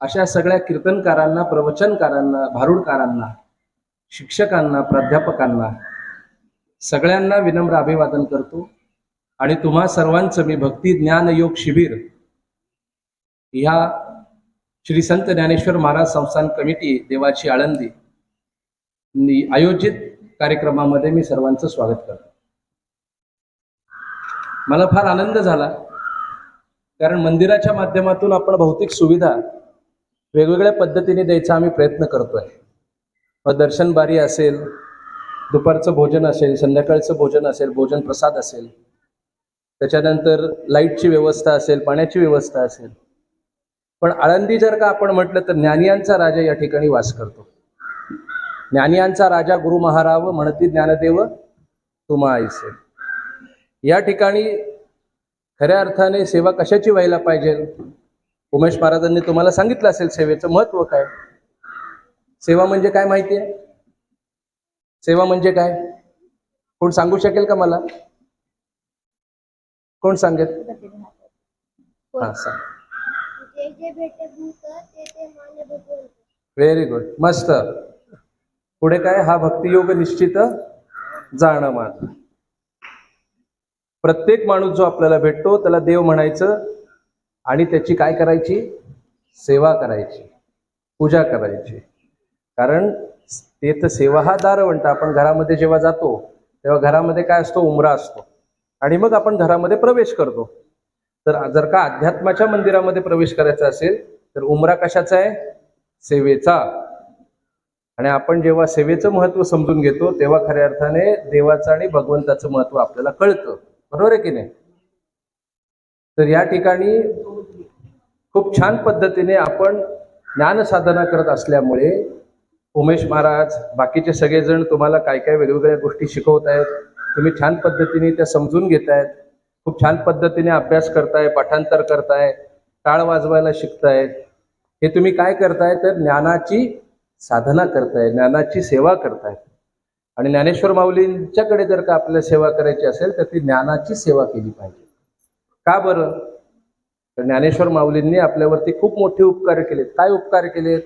अशा सगळ्या कीर्तनकारांना प्रवचनकारांना भारुडकारांना शिक्षकांना प्राध्यापकांना सगळ्यांना विनम्र अभिवादन करतो. आणि तुम्हा सर्वांचं मी भक्ती ज्ञान योग शिबिर ह्या श्री संत ज्ञानेश्वर महाराज संस्थान कमिटी देवाची आळंदी आयोजित कार्यक्रमामध्ये मी सर्वांचं स्वागत करतो. मला फार आनंद झाला कारण मंदिराच्या माध्यमातून आपण भौतिक सुविधा वेगवेगळ्या पद्धतीने द्यायचा आम्ही प्रयत्न करतोय. मग दर्शन बारी असेल दुपारचं भोजन असेल संध्याकाळचं भोजन असेल भोजन प्रसाद असेल त्याच्यानंतर लाईटची व्यवस्था असेल पाण्याची व्यवस्था असेल. पण आळंदी जर का आपण म्हटलं तर ज्ञानियांचा राजा या ठिकाणी वास करतो. ज्ञानियांचा राजा गुरु महाराव म्हणती ज्ञानदेव तुमा ऐसे या ठिकाणी खऱ्या अर्थाने सेवा कशाची व्हायला पाहिजे? उमेश महाराजांनी तुम्हाला सांगितलं असेल सेवेचं महत्त्व काय? सेवा म्हणजे काय माहिती आहे? सेवा म्हणजे काय? कोण सांगू शकेल का मला? कोण सांगेल? हा सांग. व्हेरी गुड मस्त. पुढे काय? हा भक्तियोग निश्चित जाणं मान प्रत्येक माणूस जो आपल्याला भेटतो त्याला देव म्हणायचं आणि त्याची काय करायची? सेवा करायची. पूजा करायची. कारण ते तर सेवा हा दारवंट आपण. घरामध्ये जेव्हा जातो तेव्हा घरामध्ये काय असतो? उमरा असतो. आणि मग आपण घरामध्ये प्रवेश करतो. तर जर का अध्यात्माच्या मंदिरामध्ये प्रवेश करायचा असेल तर उमरा कशाचा आहे? सेवेचा. आणि आपण जेव्हा सेवेचं महत्त्व समजून घेतो तेव्हा खऱ्या अर्थाने देवाचं आणि भगवंताचं महत्त्व आपल्याला कळतं. बरोबर आहे की नाही? तर या ठिकाणी खूप छान पद्धतीने आपण ज्ञान साधना करत असल्यामुळे उमेश महाराज बाकीचे सगळेजण तुम्हाला काय काय वेगवेगळ्या गोष्टी शिकवत आहेत तुम्ही छान पद्धतीने त्या समजून घेतायत खूप छान पद्धतीने अभ्यास करताय पाठांतर करताय टाळ वाजवायला शिकताय. हे तुम्ही काय करताय तर ज्ञानाची साधना करताय ज्ञानाची सेवा करताय. आणि ज्ञानेश्वर माऊलींच्याकडे जर का आपल्याला सेवा करायची असेल तर ती ज्ञानाची सेवा केली पाहिजे. का बरं? तर ज्ञानेश्वर माऊलींनी आपल्यावरती खूप मोठे उपकार केलेत. काय उपकार केलेत?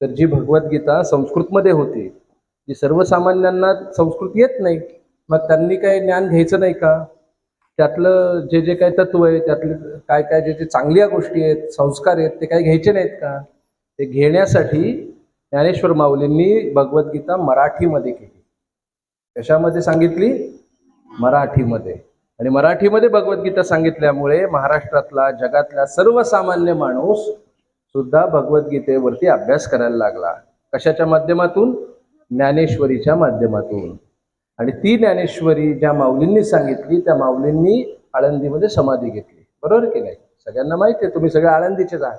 तर जी भगवद्गीता संस्कृतमध्ये होती जी सर्वसामान्यांना संस्कृत येत नाही मग त्यांनी काही ज्ञान घ्यायचं नाही का? त्यातलं जे जे काही तत्व आहे त्यातले काय काय जे जे चांगल्या गोष्टी आहेत संस्कार आहेत ते काही घ्यायचे नाहीत का? ते घेण्यासाठी ज्ञानेश्वर माऊलींनी भगवद्गीता मराठीमध्ये केली. कशामध्ये सांगितली? मराठीमध्ये. आणि मराठीमध्ये भगवद्गीता सांगितल्यामुळे महाराष्ट्रातला जगातला सर्वसामान्य माणूस सुद्धा भगवद्गीतेवरती अभ्यास करायला लागला. कशाच्या माध्यमातून? ज्ञानेश्वरीच्या माध्यमातून. आणि ती ज्ञानेश्वरी ज्या माऊलींनी सांगितली त्या माऊलींनी आळंदीमध्ये समाधी घेतली. बरोबर की नाही? सगळ्यांना माहिती आहे तुम्ही सगळे आळंदीचेच आहात.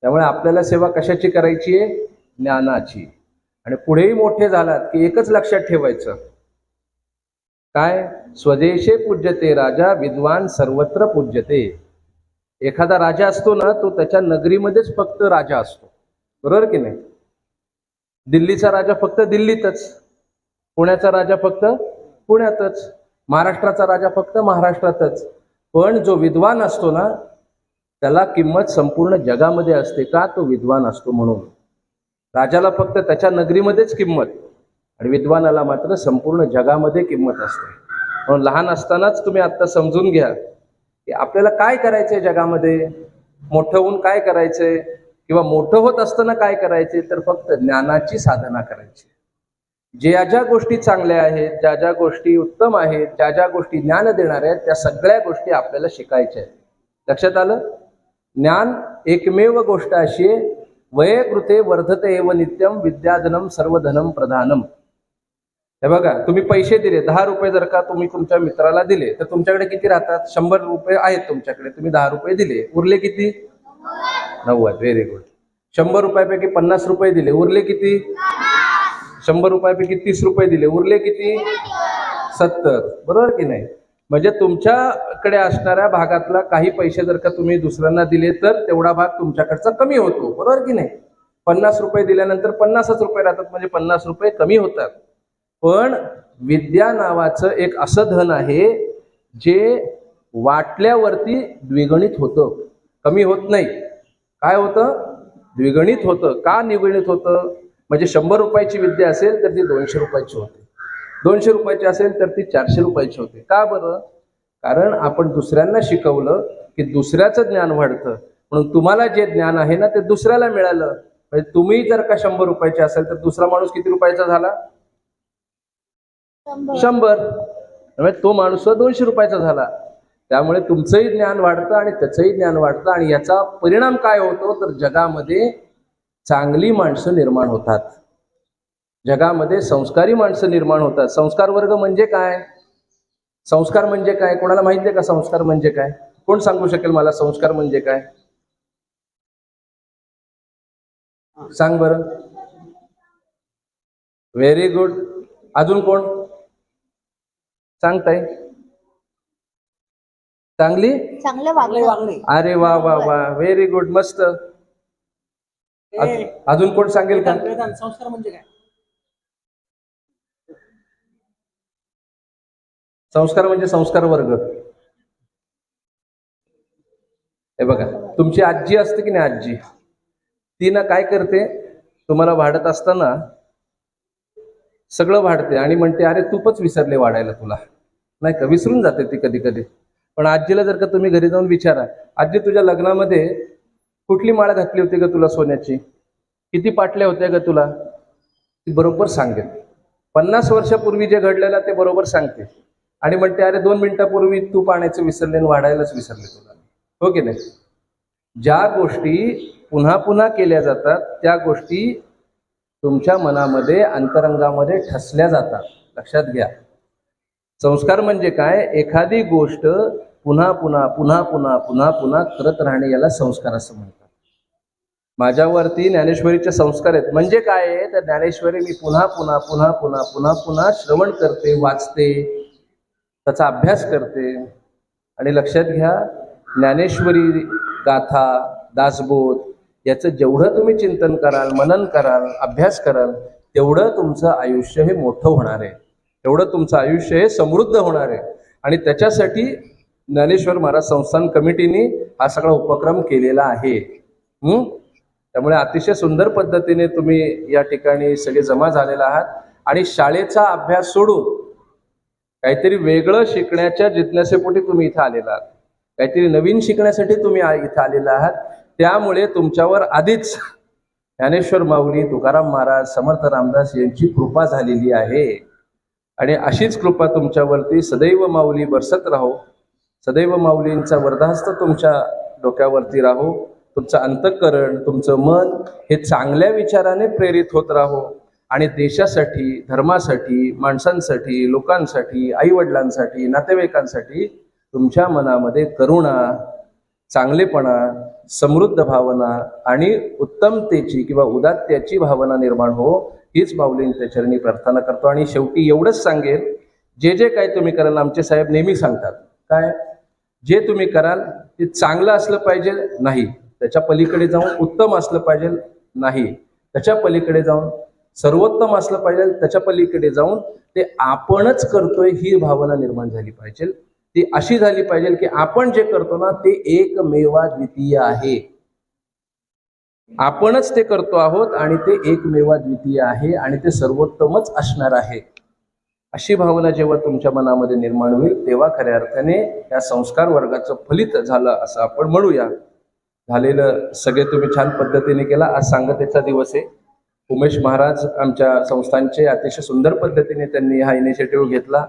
त्यामुळे आपल्याला सेवा कशाची करायची आहे? ज्ञानाची. आणि पुढेही मोठे झालात की एकच लक्षात ठेवायचं काय? स्वदेशे पूज्यते राजा विद्वान सर्वत्र पूज्यते. एखादा राजा असतो ना तो त्याच्या नगरीमध्येच फक्त राजा असतो. बरोबर की नाही? दिल्लीचा राजा फक्त दिल्लीतच. पुण्याचा राजा फक्त पुण्यातच. महाराष्ट्राचा राजा फक्त महाराष्ट्रातच. पण जो विद्वान असतो ना त्याला किंमत संपूर्ण जगामध्ये असते का? तो विद्वान असतो म्हणून. राजाला फक्त त्याच्या नगरीमध्येच किंमत. आणि विद्वानाला मात्र संपूर्ण जगामध्ये किंमत असते. म्हणून लहान असतानाच तुम्ही आता समजून घ्या की आपल्याला काय करायचंय जगामध्ये? मोठं होऊन काय करायचंय? किंवा मोठं होत असताना काय करायचे तर फक्त ज्ञानाची साधना करायची. ज्या ज्या गोष्टी चांगल्या आहेत ज्या ज्या गोष्टी उत्तम आहेत ज्या ज्या गोष्टी ज्ञान देणार आहेत त्या सगळ्या गोष्टी आपल्याला शिकायच्या आहेत. लक्षात आलं? ज्ञान एकमेव गोष्ट अशी आहे वयकृते वर्धते एव नित्यम विद्याधनम सर्वधनम प्रधानम. हे बघा तुम्ही पैसे दिले दहा रुपये जर का तुम्ही तुमच्या मित्राला दिले तर तुमच्याकडे किती राहतात? शंभर रुपये आहेत तुमच्याकडे. तुम्ही दहा रुपये दिले उरले किती? नव्वद व्हेरी गुड शंभर रुपयापैकी पन्नास रुपये दिले उरले किती? शंभर रुपयापैकी तीस रुपये दिले उरले किती? सत्तर. बरोबर की नाही? म्हणजे तुमच्याकडे असणाऱ्या भागातला काही पैसे जर का तुम्ही दुसऱ्यांना दिले तर तेवढा भाग तुमच्याकडचा कमी होतो. बरोबर की नाही? पन्नास रुपये दिल्यानंतर पन्नासच रुपये राहतात म्हणजे पन्नास रुपये कमी होतात. पण विद्या नावाचं एक असं धन आहे जे वाटल्यावरती द्विगणित होतं. कमी होत नाही. काय होतं? द्विगणित होतं. का निगणित होतं? म्हणजे शंभर रुपयाची विद्या असेल तर ती दोनशे रुपयाची होते. दोनशे रुपयाची असेल तर ती चारशे रुपयाची होते. का बरं? कारण आपण दुसऱ्यांना शिकवलं की दुसऱ्याचं ज्ञान वाढतं. म्हणून तुम्हाला जे ज्ञान आहे ना ते दुसऱ्याला मिळालं. म्हणजे तुम्ही जर का शंभर रुपयाचे असेल तर दुसरा माणूस किती रुपयाचा झाला? शंभर. म्हणजे तो माणूस दोनशे रुपयाचा झाला. त्यामुळे तुमचंही ज्ञान वाढतं आणि त्याचंही ज्ञान वाढतं आणि याचा परिणाम काय होतो? तर जगामध्ये चांगली माणसं निर्माण होतात. जगामध्ये संस्कारी माणसं निर्माण होतात. संस्कार वर्ग म्हणजे काय? संस्कार म्हणजे काय? कोणाला माहिती आहे का संस्कार म्हणजे काय? कोण सांगू शकेल मला संस्कार म्हणजे काय? सांग बरं. व्हेरी गुड अजून कोण? सांगताय चांगली? अरे वा वा वा. व्हेरी गुड मस्त. अज- अजून कोण सांगेल का? संस्कार म्हणजे काय? संस्कार म्हणजे संस्कार वर्ग. हे बघा तुमची आजी असते की नाही आजी? ती ना काय करते? तुम्हाला वाढत असताना सगळं वाढते आणि म्हणते अरे तूपच विसरले वाढायला तुला. नाही का? विसरून जाते ती कधी कधी. पण आजीला जर का तुम्ही घरी जाऊन विचारा आजी तुझ्या लग्नामध्ये कुठली माळ घातली होती का तुला सोन्याची? किती पाटल्या होत्या का तुला? ती बरोबर सांगेल. पन्नास वर्षापूर्वी जे घडलेलं ते बरोबर सांगते. आणि म्हणते अरे दोन मिनिटापूर्वी तू पाण्याचं विसरले आणि वाढायलाच विसरले तुला. हो की नाही? ज्या गोष्टी पुन्हा पुन्हा केल्या जातात त्या गोष्टी तुमच्या मनामध्ये अंतरंगामध्ये ठसल्या जातात. लक्षात घ्या. संस्कार म्हणजे काय? एखादी गोष्ट पुन्हा पुन्हा पुन्हा पुन्हा पुन्हा पुन्हा करत राहणे याला संस्कार असं म्हणतात. माझ्यावरती ज्ञानेश्वरीचे संस्कार आहेत. म्हणजे काय आहे? तर ज्ञानेश्वरी मी पुन्हा पुन्हा पुन्हा पुन्हा पुन्हा पुन्हा श्रवण करते वाचते त्याचा अभ्यास करते. आणि लक्षात घ्या ज्ञानेश्वरी गाथा दासबोध याचं जेवढं तुम्ही चिंतन कराल मनन कराल अभ्यास कराल तेवढं तुमचं आयुष्य हे मोठं होणार आहे. तेवढं तुमचं आयुष्य हे समृद्ध होणार आहे. आणि त्याच्यासाठी ज्ञानेश्वर महाराज संस्थान कमिटीने हा सगळा उपक्रम केलेला आहे. त्यामुळे अतिशय सुंदर पद्धतीने तुम्ही या ठिकाणी सगळे जमा झालेला आहात. आणि शाळेचा अभ्यास सोडून काहीतरी वेगळं शिकण्याच्या जिज्ञासेपोटी तुम्ही इथं आलेला आहात. काहीतरी नवीन शिकण्यासाठी तुम्ही इथं आलेला आहात. त्यामुळे तुमच्यावर आधीच ज्ञानेश्वर माऊली तुकाराम महाराज समर्थ रामदास यांची कृपा झालेली आहे. आणि अशीच कृपा तुमच्यावरती सदैव माऊली बरसत राहो. सदैव माऊलींचा वरदास्त तुमच्या डोक्यावरती राहो. तुमचं अंतःकरण तुमचं मन हे चांगल्या विचाराने प्रेरित होत राहो. आणि देशासाठी धर्मासाठी माणसांसाठी लोकांसाठी आईवडिलांसाठी नातेवाईकांसाठी तुमच्या मनामध्ये करुणा चांगलेपणा समृद्ध भावना आणि उत्तमतेची किंवा उदात्याची भावना निर्माण हो हीच माऊलींच्या चरणी प्रार्थना करतो. आणि शेवटी एवढंच सांगेल जे जे काही तुम्ही कराल आमचे साहेब नेहमी सांगतात. काय? जे तुम्ही कराल ते चांगलं असलं पाहिजे नाही. त्याच्या पलीकडे जाऊन उत्तम असलं पाहिजे नाही. त्याच्या पलीकडे जाऊन सर्वोत्तम असलं पाहिजे त्याच्या पलीकडे जाऊन ते आपणच करतोय ही भावना निर्माण झाली पाहिजे. ती अशी झाली पाहिजे की आपण जे करतो ना ते एकमेवा द्वितीय आहे. आपणच ते करतो आहोत आणि ते एकमेवा द्वितीय आहे आणि ते सर्वोत्तमच असणार आहे. अशी भावना जेव्हा तुमच्या मनामध्ये निर्माण होईल तेव्हा खऱ्या अर्थाने या संस्कार वर्गाचं फलित झालं असं आपण म्हणूया. झालेलं सगळे तुम्ही छान पद्धतीने केला. आज सांगतेचा दिवस आहे. उमेश महाराज आमच्या संस्थांचे अतिशय सुंदर पद्धतीने त्यांनी हा इनिशिएटिव्ह घेतला.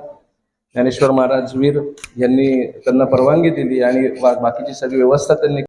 ज्ञानेश्वर महाराज वीर यांनी त्यांना परवानगी दिली आणि बाकीची सगळी व्यवस्था त्यांनी